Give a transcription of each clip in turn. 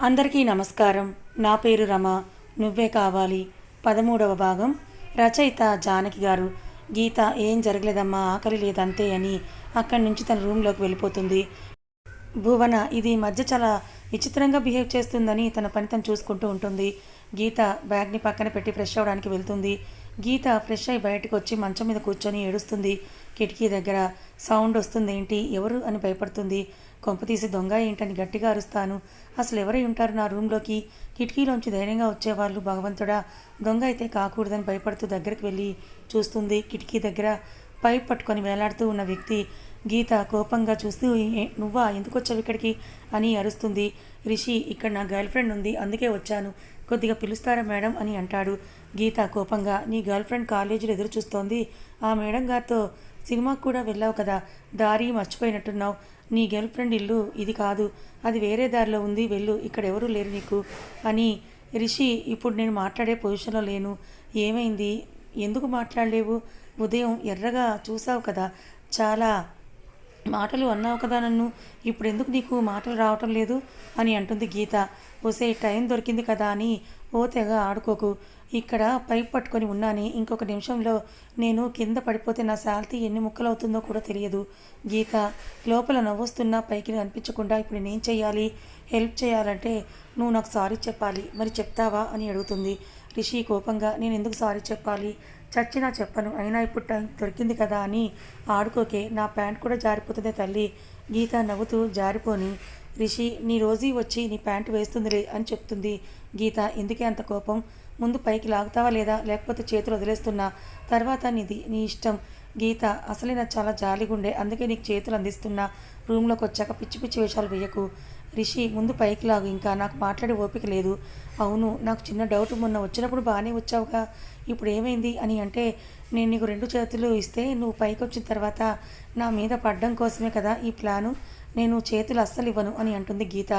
అందరికీ నమస్కారం. నా పేరు రమ. నువ్వే కావాలి. పదమూడవ భాగం. రచయిత జానకి గారు గీత ఏం జరగలేదమ్మా ఆకలి లేదంతే అని అక్కడి నుంచి తన రూమ్లోకి వెళ్ళిపోతుంది. భువన ఇది మధ్య చాలా విచిత్రంగా బిహేవ్ చేస్తుందని తన పని తను చూసుకుంటూ ఉంటుంది. గీత బ్యాగ్ని పక్కన పెట్టి ఫ్రెష్ అవ్వడానికి వెళ్తుంది. గీత ఫ్రెష్ అయి బయటకు వచ్చి మంచం మీద కూర్చొని ఏడుస్తుంది. కిటికీ దగ్గర సౌండ్ వస్తుంది ఏంటి ఎవరు అని భయపడుతుంది. కొంప తీసి దొంగ ఏంటని గట్టిగా అరుస్తాను. అసలు ఎవరై ఉంటారు నా రూమ్లోకి? కిటికీలోంచి ధైర్యంగా వచ్చేవాళ్ళు భగవంతుడా? దొంగ అయితే కాకూడదని భయపడుతూ దగ్గరికి వెళ్ళి చూస్తుంది. కిటికీ దగ్గర పైప్ పట్టుకొని వేలాడుతూ ఉన్న వ్యక్తి గీత కోపంగా చూస్తూ నువ్వా? ఎందుకు వచ్చావు ఇక్కడికి? అని అరుస్తుంది. రిషి ఇక్కడ నా గర్ల్ ఫ్రెండ్ ఉంది. అందుకే వచ్చాను. కొద్దిగా పిలుస్తారా మేడం? అని అంటాడు. గీత కోపంగా నీ గర్ల్ ఫ్రెండ్ కాలేజీలో ఎదురు చూస్తోంది ఆ మేడం గారితో సినిమాకు కూడా వెళ్ళావు కదా. దారి మర్చిపోయినట్టున్నావు. నీ గర్ల్ ఫ్రెండ్ ఇల్లు ఇది కాదు అది వేరే దారిలో ఉంది వెళ్ళు ఇక్కడ ఎవరూ లేరు నీకు అని రిషి ఇప్పుడు నేను మాట్లాడే పొజిషన్లో లేను. ఏమైంది? ఎందుకు మాట్లాడలేవు? ఉదయం ఎర్రగా చూసావు కదా చాలా మాటలు అన్నావు కదా నన్ను ఇప్పుడు ఎందుకు నీకు మాటలు రావటం లేదు? అని అంటుంది గీత. ఒసే టైం దొరికింది కదా అని ఓ తెగ ఆడుకోకు. ఇక్కడ పైప్ పట్టుకొని ఉన్నాని. ఇంకొక నిమిషంలో నేను కింద పడిపోతే నా శాల్తీ ఎన్ని ముక్కలు అవుతుందో కూడా తెలియదు. గీత లోపల నవ్వొస్తున్నా పైకి అనిపించకుండా ఇప్పుడు నేనేం చేయాలి? హెల్ప్ చేయాలంటే నువ్వు నాకు సారీ చెప్పాలి. మరి చెప్తావా అని అడుగుతుంది. రిషి కోపంగా నేను ఎందుకు సారీ చెప్పాలి? చచ్చినా చెప్పను. అయినా ఇప్పుడు టైం దొరికింది కదా అని ఆడుకోకే. నా ప్యాంట్ కూడా జారిపోతుంది తల్లి. గీత నవ్వుతూ జారిపోని రిషి నీ రోజీ వచ్చి నీ ప్యాంటు వేస్తుందిలే అని చెప్తుంది గీత. ఎందుకే అంత కోపం? ముందు పైకి లాగుతావా లేదా? లేకపోతే చేతులు వదిలేస్తున్నా? తర్వాత నీది నీ ఇష్టం. గీత అసలే నాకు చాలా జాలిగుండే. అందుకే నీకు చేతులు అందిస్తున్నా. రూమ్లోకి వచ్చాక పిచ్చి పిచ్చి వేషాలు వేయకు. రిషి ముందు పైకి లాగు. ఇంకా నాకు మాట్లాడే ఓపిక లేదు. అవును నాకు చిన్న డౌట్ మొన్న వచ్చినప్పుడు బాగానే వచ్చావుగా. ఇప్పుడు ఏమైంది అని అంటే నేను నీకు రెండు చేతులు ఇస్తే నువ్వు పైకి వచ్చిన తర్వాత నా మీద పడ్డం కోసమే కదా ఈ ప్లాను. నేను చేతులు అస్సలు ఇవ్వను అని అంటుంది గీత.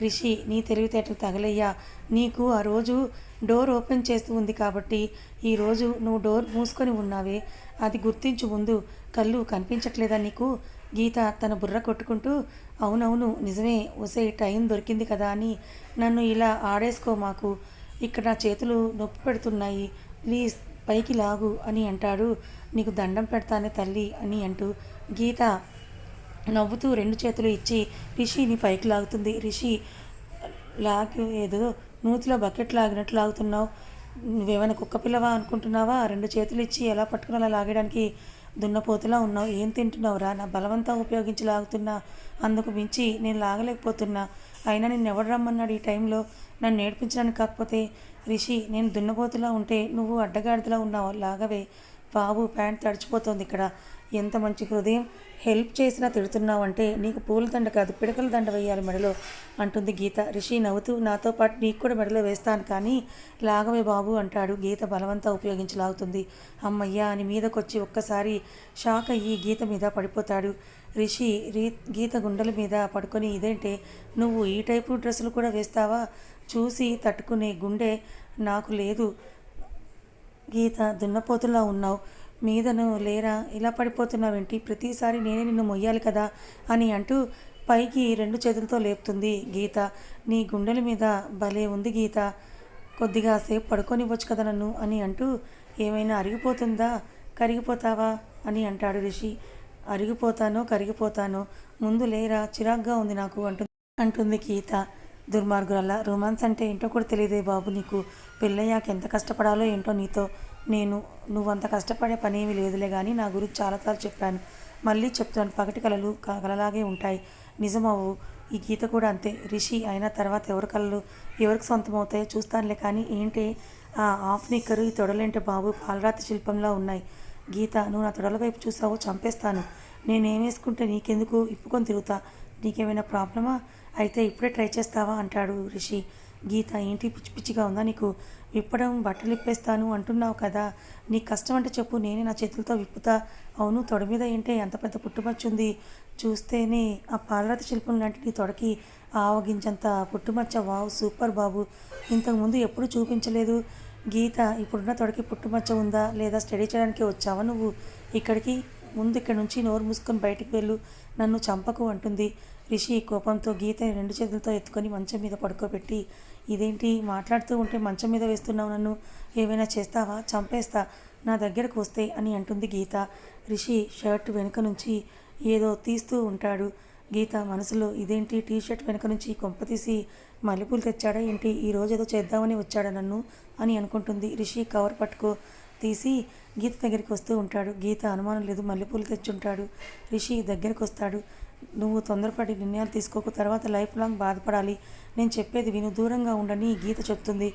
రిషి నీ తెలివితేటలు తగలయ్యా. నీకు ఆ రోజు డోర్ ఓపెన్ చేస్తూ ఉంది కాబట్టి ఈరోజు నువ్వు డోర్ మూసుకొని ఉన్నావే. అది గుర్తించు ముందు. కళ్ళు కనిపించట్లేదా నీకు? గీత తన బుర్ర కొట్టుకుంటూ అవునవును నిజమే. ఒసే టైం దొరికింది కదా అని నన్ను ఇలా ఆడేసుకో మాకు. ఇక్కడ నా చేతులు నొప్పి పెడుతున్నాయి. ప్లీజ్ పైకి లాగు అని అంటాడు. నీకు దండం పెడతానే తల్లి అని అంటూ గీత నవ్వుతూ రెండు చేతులు ఇచ్చి రిషిని పైకి లాగుతుంది. రిషి లాగు ఏదో నూతిలో బకెట్ లాగినట్లు లాగుతున్నావు. నువ్వేమైనా కుక్క పిల్లవా అనుకుంటున్నావా? రెండు చేతులు ఇచ్చి ఎలా పట్టుకుని అలా లాగడానికి దున్నపోతులా ఉన్నావు ఏం తింటున్నావురా? నా బలవంతా ఉపయోగించి లాగుతున్నా అందుకు మించి నేను లాగలేకపోతున్నా. అయినా నేను ఎవడు రమ్మన్నాడు ఈ టైంలో? నన్ను నేర్పించడానికి కాకపోతే? రిషి నేను దున్నపోతులా ఉంటే నువ్వు అడ్డగాడిదలా ఉన్నావు? లాగవే. బాబు ప్యాంట్ తడిచిపోతోంది ఇక్కడ. ఎంత మంచి హృదయం హెల్ప్ చేసినా తిడుతున్నావంటే నీకు పూల దండ కాదు పిడకల దండ వేయాలి మెడలో అంటుంది గీత. రిషి నవ్వుతూ నాతో పాటు నీకు కూడా మెడలో వేస్తాను కానీ లాగవే బాబు అంటాడు. గీత బలవంతా ఉపయోగించి లాగుతుంది. అమ్మయ్యా అని మీదకొచ్చి ఒక్కసారి షాక్ అయ్యి గీత మీద పడిపోతాడు. రిషి రీ గీత గుండెల మీద పడుకొని ఇదేంటే నువ్వు ఈ టైపు డ్రెస్సులు కూడా వేస్తావా? చూసి తట్టుకునే గుండె నాకు లేదు. గీత దున్నపోతులా ఉన్నావు. మీదను లేరా? ఇలా పడిపోతున్నావేంటి? ప్రతిసారి నేనే నిన్ను మొయ్యాలి కదా? అని అంటూ పైకి రెండు చేతులతో లేపుతుంది గీత. నీ గుండెల మీద భలే ఉంది గీత. కొద్దిగా సేపు పడుకోనివ్వచ్చు కదా నన్ను? అని అంటూ ఏమైనా అరిగిపోతుందా? కరిగిపోతావా? అని అంటాడు రిషి. అరిగిపోతానో కరిగిపోతానో? ముందు లేరా? చిరాగ్గా ఉంది నాకు అంటుంది అంటుంది గీత. దుర్మార్గులల్లా రొమాన్స్ అంటే ఏంటో కూడా తెలియదే బాబు నీకు. పెళ్ళయ్యాక ఎంత కష్టపడాలో ఏంటో నీతో. నేను నువ్వంత కష్టపడే పని ఏమీ లేదులే కానీ నా గురించి చాలాసార్లు చెప్పాను. మళ్ళీ చెప్తున్నాను. పగటి కళలు కలలాగే ఉంటాయి. నిజమవు ఈ గీత కూడా అంతే. రిషి అయిన తర్వాత ఎవరి కళలు ఎవరికి సొంతం అవుతాయో చూస్తానులే కానీ ఏంటి? ఆ ఆఫ్ నిక్కరు ఈ తొడలేంటి బాబు? పాలరాతి శిల్పంలా ఉన్నాయి. గీత నువ్వు నా తొడల వైపు చూసావో చంపేస్తాను. నేనేం వేసుకుంటే నీకెందుకు? ఇప్పుకొని తిరుగుతా. నీకేమైనా ప్రాబ్లమా? అయితే ఇప్పుడే ట్రై చేస్తావా? అంటాడు రిషి. గీత ఏంటి? పిచ్చి పిచ్చిగా ఉందా? నీకు విప్పడం బట్టలు విప్పేస్తాను అంటున్నావు కదా. నీకు కష్టం అంటే చెప్పు. నేనే నా చేతులతో విప్పుతా. అవును తొడ మీద ఏంటే? ఎంత పెద్ద పుట్టుమచ్చ ఉంది. చూస్తేనే ఆ పాలరాతి శిల్పం లాంటి నీ తొడకి ఆవగించంత పుట్టుమచ్చ. వావ్ సూపర్ బాబు. ఇంతకుముందు ఎప్పుడు చూపించలేదు. గీత ఇప్పుడున్న తొడకి పుట్టుమచ్చ ఉందా? లేదా స్టడీ చేయడానికి వచ్చావా నువ్వు? ఇక్కడికి ముందు ఇక్కడ నుంచి నోరు మూసుకొని బయటికి వెళ్ళు. నన్ను చంపకు అంటుంది. రిషి కోపంతో గీతని రెండు చేతులతో ఎత్తుకొని మంచం మీద పడుకోబెట్టి ఇదేంటి? మాట్లాడుతూ ఉంటే మంచం మీద వేస్తున్నావు నన్ను. ఏమైనా చేస్తావా? చంపేస్తా. నా దగ్గరకు వస్తే అని అంటుంది గీత. రిషి షర్ట్ వెనుక నుంచి ఏదో తీస్తూ ఉంటాడు. గీత మనసులో ఇదేంటి? టీ షర్ట్ వెనుక నుంచి కొంపతీసి మల్లెపూలు తెచ్చాడా ఏంటి? ఈ రోజు ఏదో చేద్దామని వచ్చాడా నన్ను? అని అనుకుంటుంది రిషి. కవర్ పట్టుకో. తీసి గీత దగ్గరికి వస్తూ ఉంటాడు. గీత అనుమానం లేదు మల్లెపూలు తెచ్చుంటాడు. రిషి దగ్గరికి వస్తాడు. నువ్వు తొందరపడి నిర్ణయాలు తీసుకోక తర్వాత లైఫ్ లాంగ్ బాధపడాలి. నేను చెప్పేది విను దూరంగా ఉండని గీత చెప్తుంది.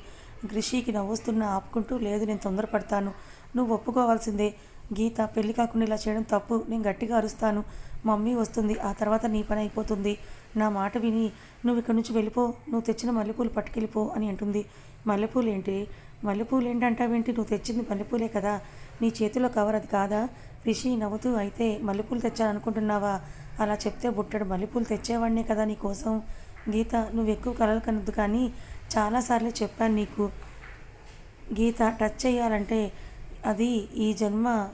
రిషికి నవ్వుస్తున్నా ఆపుకుంటూ లేదు నేను తొందరపడతాను. నువ్వు ఒప్పుకోవాల్సిందే. గీత పెళ్ళి కాకుండా ఇలా చేయడం తప్పు. నేను గట్టిగా అరుస్తాను. మమ్మీ వస్తుంది. ఆ తర్వాత నీ పని అయిపోతుంది. నా మాట విని నువ్వు ఇక్కడి నుంచి వెళ్ళిపో. నువ్వు తెచ్చిన మల్లెపూలు పట్టుకెళ్ళిపో అని అంటుంది. మల్లెపూలు ఏంటి మల్లెపూలు ఏంటంటావేంటి? నువ్వు తెచ్చింది మల్లెపూలే కదా. నీ చేతిలో కవర్ అది కాదా? రిషి నవ్వుతూ అయితే మల్లెపూలు తెచ్చాలనుకుంటున్నావా అలా చెప్తే బుట్టడు. మల్లెపూలు తెచ్చేవాడినే కదా నీ కోసం. గీత నువ్వు ఎక్కువ కలలు కనద్దు కానీ చాలాసార్లు చెప్పాను నీకు. గీత టచ్ చేయాలంటే అది ఈ జన్మ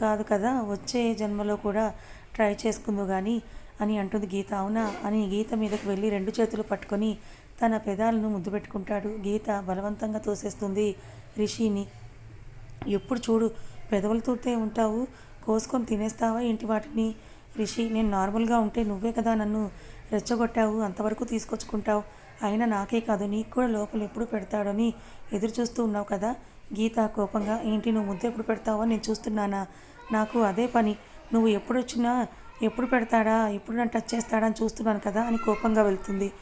కాదు కదా. వచ్చే జన్మలో కూడా ట్రై చేసుకుందు కానీ అని అంటుంది గీత. అవునా? అని గీత మీదకి వెళ్ళి రెండు చేతులు పట్టుకొని తన పెదాలను ముద్దు పెట్టుకుంటాడు. గీత బలవంతంగా తోసేస్తుంది రిషిని. ఎప్పుడు చూడు పెదవులతోటే ఉంటావు కోసుకొని తినేస్తావా ఏంటి వాటిని? రిషి నేను నార్మల్గా ఉంటే నువ్వే కదా నన్ను రెచ్చగొట్టావు అంతవరకు తీసుకొచ్చుకుంటావు. అయినా నాకే కాదు నీకు కూడా లోపల ఎప్పుడు పెడతాడని ఎదురు చూస్తూ ఉన్నావు కదా? గీత కోపంగా ఏంటి నువ్వు ముద్దు ఎప్పుడు పెడతావో నేను చూస్తున్నానా? నాకు అదే పని. నువ్వు ఎప్పుడు వచ్చినా ఎప్పుడు పెడతాడా? ఎప్పుడు నన్ను టచ్ చేస్తాడా అని చూస్తున్నాను కదా అని కోపంగా వెళ్తుంది.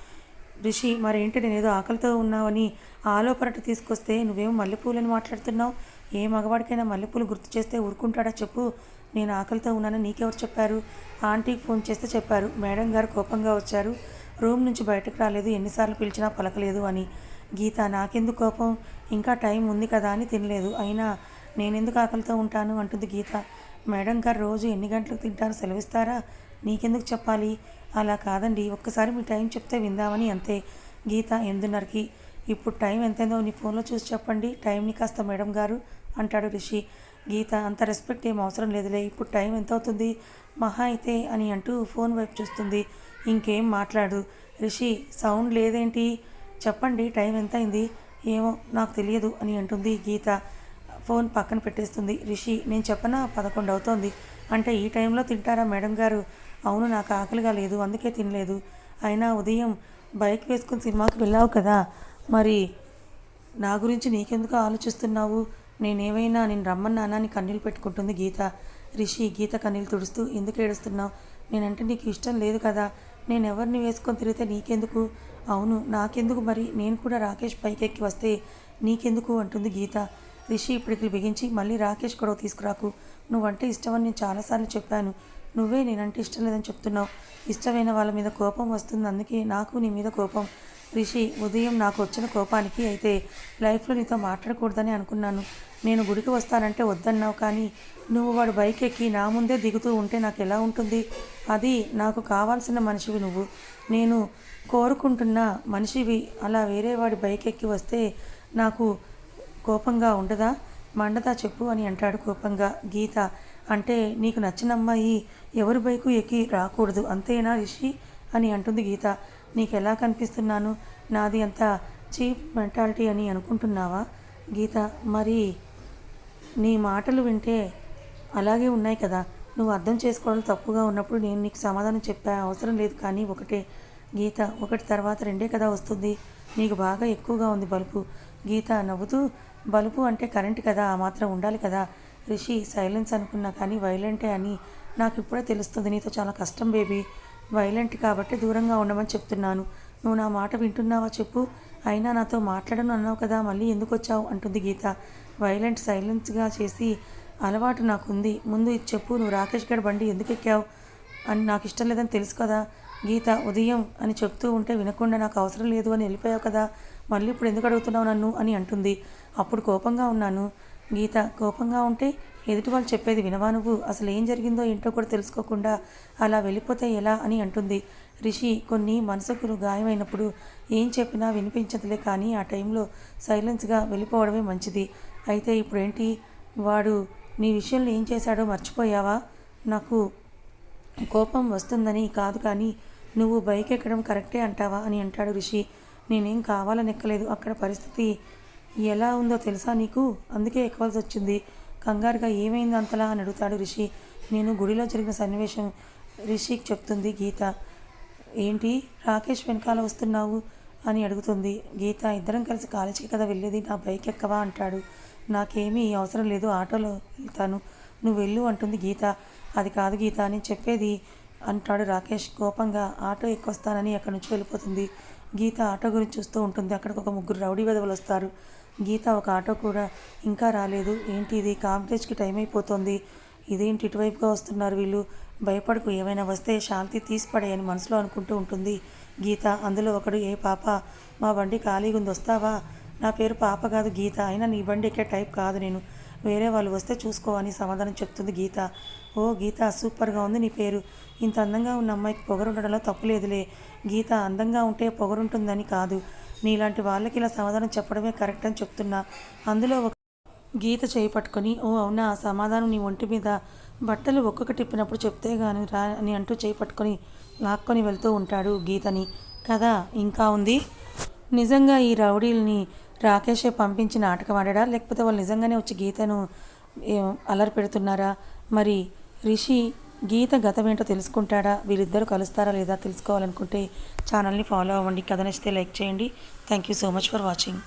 రిషి మరేంటి? నేనేదో ఆకలితో ఉన్నావని ఆలోపరట తీసుకొస్తే నువ్వేమో మల్లెపూలని మాట్లాడుతున్నావు? ఏ మగవాడికైనా మల్లెపూలు గుర్తు చేస్తే ఊరుకుంటాడా చెప్పు. నేను ఆకలితో ఉన్నానని నీకెవరు చెప్పారు? ఆంటీకి ఫోన్ చేస్తే చెప్పారు. మేడం గారు కోపంగా వచ్చారు. రూమ్ నుంచి బయటకు రాలేదు. ఎన్నిసార్లు పిలిచినా పలకలేదు అని. గీత నాకెందుకు కోపం? ఇంకా టైం ఉంది కదా అని తినలేదు. అయినా నేనెందుకు ఆకలితో ఉంటాను? అంటుంది గీత. మేడం గారు రోజు ఎన్ని గంటలకు తింటారో? సెలవిస్తారా? నీకెందుకు చెప్పాలి? అలా కాదండి. ఒక్కసారి మీ టైం చెప్తే విందామని అంతే. గీత ఎందున్నరకి ఇప్పుడు టైం ఎంతైందో నీ ఫోన్లో చూసి చెప్పండి. టైంని కాస్త మేడం గారు అంటాడు రిషి. గీత అంత రెస్పెక్ట్ ఏం అవసరం లేదులే. ఇప్పుడు టైం ఎంత అవుతుంది మహా అయితే అని అంటూ ఫోన్ వైపు చూస్తుంది. ఇంకేం మాట్లాడు? రిషి సౌండ్ లేదేంటి? చెప్పండి టైం ఎంత అయింది ఏమో నాకు తెలియదు అని అంటుంది గీత. ఫోన్ పక్కన పెట్టేస్తుంది. రిషి నేను చెప్పనా? పదకొండు అవుతోంది అంటే ఈ టైంలో తింటారా మేడం గారు? అవును నాకు ఆకలిగా లేదు అందుకే తినలేదు. అయినా ఉదయం బైక్ వేసుకుని సినిమాకి వెళ్ళావు కదా? మరి నా గురించి నీకెందుకు ఆలోచిస్తున్నావు? నేనేమైనా నేను రమ్మన్నానా అని కన్నీళ్ళు పెట్టుకుంటుంది గీత. రిషి గీత కన్నీళ్ళు తుడుస్తూ ఎందుకు ఏడుస్తున్నావు? నేనంటే నీకు ఇష్టం లేదు కదా? నేను ఎవరిని వేసుకొని తిరిగితే నీకెందుకు? అవును నాకెందుకు మరి? నేను కూడా రాకేష్ పైకెక్కి వస్తే నీకెందుకు? అంటుంది గీత. రిషి ఇప్పటికి బిగించి మళ్ళీ రాకేష్ గొడవ తీసుకురాకు. నువ్వంటే ఇష్టమని నేను చాలాసార్లు చెప్పాను. నువ్వే నేనంటే ఇష్టం లేదని చెప్తున్నావు. ఇష్టమైన వాళ్ళ మీద కోపం వస్తుంది. అందుకే నాకు నీ మీద కోపం. రిషి ఉదయం నాకు వచ్చిన కోపానికి అయితే లైఫ్లో నీతో మాట్లాడకూడదని అనుకున్నాను. నేను గుడికి వస్తానంటే వద్దన్నావు కానీ నువ్వు వాడు బైక్ ఎక్కి నా ముందే దిగుతూ ఉంటే నాకు ఎలా ఉంటుంది? అది నాకు కావాల్సిన మనిషివి నువ్వు. నేను కోరుకుంటున్న మనిషివి అలా వేరే వాడి బైక్ ఎక్కి వస్తే నాకు కోపంగా ఉండదా? మండదా చెప్పు అని అంటాడు కోపంగా. గీత అంటే నీకు నచ్చిన అమ్మాయి ఎవరి బైకు ఎక్కి రాకూడదు అంతేనా రిషి? అని అంటుంది గీత. నీకు ఎలా కనిపిస్తున్నాను? నాది అంత చీప్ మెంటాలిటీ అని అనుకుంటున్నావా? గీత మరి నీ మాటలు వింటే అలాగే ఉన్నాయి కదా. నువ్వు అర్థం చేసుకోవడం తప్పుగా ఉన్నప్పుడు నేను నీకు సమాధానం చెప్పా అవసరం లేదు కానీ ఒకటే. గీత ఒకటి తర్వాత రెండే కదా వస్తుంది. నీకు బాగా ఎక్కువగా ఉంది బలుపు. గీత నవ్వుతూ బలుపు అంటే కరెంట్ కదా ఆ మాత్రం ఉండాలి కదా. రిషి సైలెన్స్ అనుకున్నా కానీ వైలెంటే అని నాకు ఇప్పుడే తెలుస్తుంది. నీతో చాలా కష్టం బేబీ. వైలెంట్ కాబట్టి దూరంగా ఉండమని చెప్తున్నాను. నువ్వు నా మాట వింటున్నావా చెప్పు. అయినా నాతో మాట్లాడను అన్నావు కదా మళ్ళీ ఎందుకు వచ్చావు? అంటుంది గీత. వైలెంట్ సైలెన్స్గా చేసి అలవాటు నాకుంది. ముందు ఇది చెప్పు నువ్వు రాకేష్ గడ్ బండి ఎందుకు ఎక్కావు? అని నాకు ఇష్టం లేదని తెలుసు కదా. గీత ఉదయం అని చెప్తూ ఉంటే వినకుండా నాకు అవసరం లేదు అని వెళ్ళిపోయావు కదా. మళ్ళీ ఇప్పుడు ఎందుకు అడుగుతున్నావు నన్ను? అని అంటుంది. అప్పుడు కోపంగా ఉన్నాను. గీత కోపంగా ఉంటే ఎదుటి వాళ్ళు చెప్పేది వినవా నువ్వు? అసలు ఏం జరిగిందో ఏంటో కూడా తెలుసుకోకుండా అలా వెళ్ళిపోతే ఎలా అని అంటుంది. రిషి కొన్ని మనసుకు గాయమైనప్పుడు ఏం చెప్పినా వినిపించదులే కానీ ఆ టైంలో సైలెన్స్గా వెళ్ళిపోవడమే మంచిది. అయితే ఇప్పుడేంటి? వాడు నీ విషయంలో ఏం చేశాడో మర్చిపోయావా? నాకు కోపం వస్తుందని కాదు కానీ నువ్వు బైక్ ఎక్కడం కరెక్టే అంటావా అని అంటాడు రిషి. నేనేం కావాలని ఎక్కలేదు అక్కడ పరిస్థితి ఎలా ఉందో తెలుసా నీకు? అందుకే ఎక్కవలసి వచ్చింది. కంగారుగా ఏమైంది అంతలా అని అడుగుతాడు రిషి. నేను గుడిలో జరిగిన సన్నివేశం రిషికి చెప్తుంది గీత. ఏంటి? రాకేష్ వెనకాల వస్తున్నావు అని అడుగుతుంది. గీత ఇద్దరం కలిసి కాలేజీకి కదా వెళ్ళేది? నా బైక్ ఎక్కవా అంటాడు. నాకేమీ అవసరం లేదు ఆటోలో వెళ్తాను. నువ్వు వెళ్ళు అంటుంది గీత. అది కాదు గీత అని చెప్పేది అంటాడు రాకేష్ కోపంగా. ఆటో ఎక్కొస్తానని అక్కడి నుంచి వెళ్ళిపోతుంది. గీత ఆటో గురించి చూస్తూ ఉంటుంది. అక్కడికి ఒక ముగ్గురు రౌడీ వెదవలు వస్తారు. గీత ఒక ఆటో కూడా ఇంకా రాలేదు. ఏంటి ఇది? కాంప్లెక్స్కి టైం అయిపోతుంది. ఇదేంటి ఇటువైపుగా వస్తున్నారు వీళ్ళు? భయపడకు ఏమైనా వస్తే శాంతి తీసిపడేయని మనసులో అనుకుంటూ ఉంటుంది గీత. అందులో ఒకడు ఏ పాప మా బండి ఖాళీగా ఉంది వస్తావా? నా పేరు పాప కాదు గీత. అయినా నీ బండి ఎక్కే టైప్ కాదు నేను. వేరే వాళ్ళు వస్తే చూసుకో అని సమాధానం చెప్తుంది గీత. ఓ గీత సూపర్గా ఉంది నీ పేరు. ఇంత అందంగా ఉన్న అమ్మాయికి పొగరుండడంలో తప్పులేదులే గీత అందంగా ఉంటే పొగరుంటుందని కాదు. నీలాంటి వాళ్ళకి ఇలా సమాధానం చెప్పడమే కరెక్ట్ అని చెప్తున్నా. అందులో ఒక గీత చేయి పట్టుకొని ఓ అవునా ఆ సమాధానం నీ ఒంటి మీద బట్టలు ఒక్కొక్క తిప్పినప్పుడు చెప్తే గాని రా అని అంటూ చేయి పట్టుకొని లాక్కొని వెళ్తూ ఉంటాడు గీతని. కదా ఇంకా ఉంది? నిజంగా ఈ రౌడీల్ని రాకేషే పంపించి నాటకం ఆడాడా? లేకపోతే వాళ్ళు నిజంగానే వచ్చి గీతను ఏ- పెడుతున్నారా? మరి రిషి గీత గతం ఏంటో తెలుసుకుంటాడా? వీరిద్దరూ కలుస్తారా లేదా తెలుసుకోవాలనుకుంటే ఛానల్ని ఫాలో అవ్వండి. కథ నచ్చితే లైక్ చేయండి. Thank you so much for watching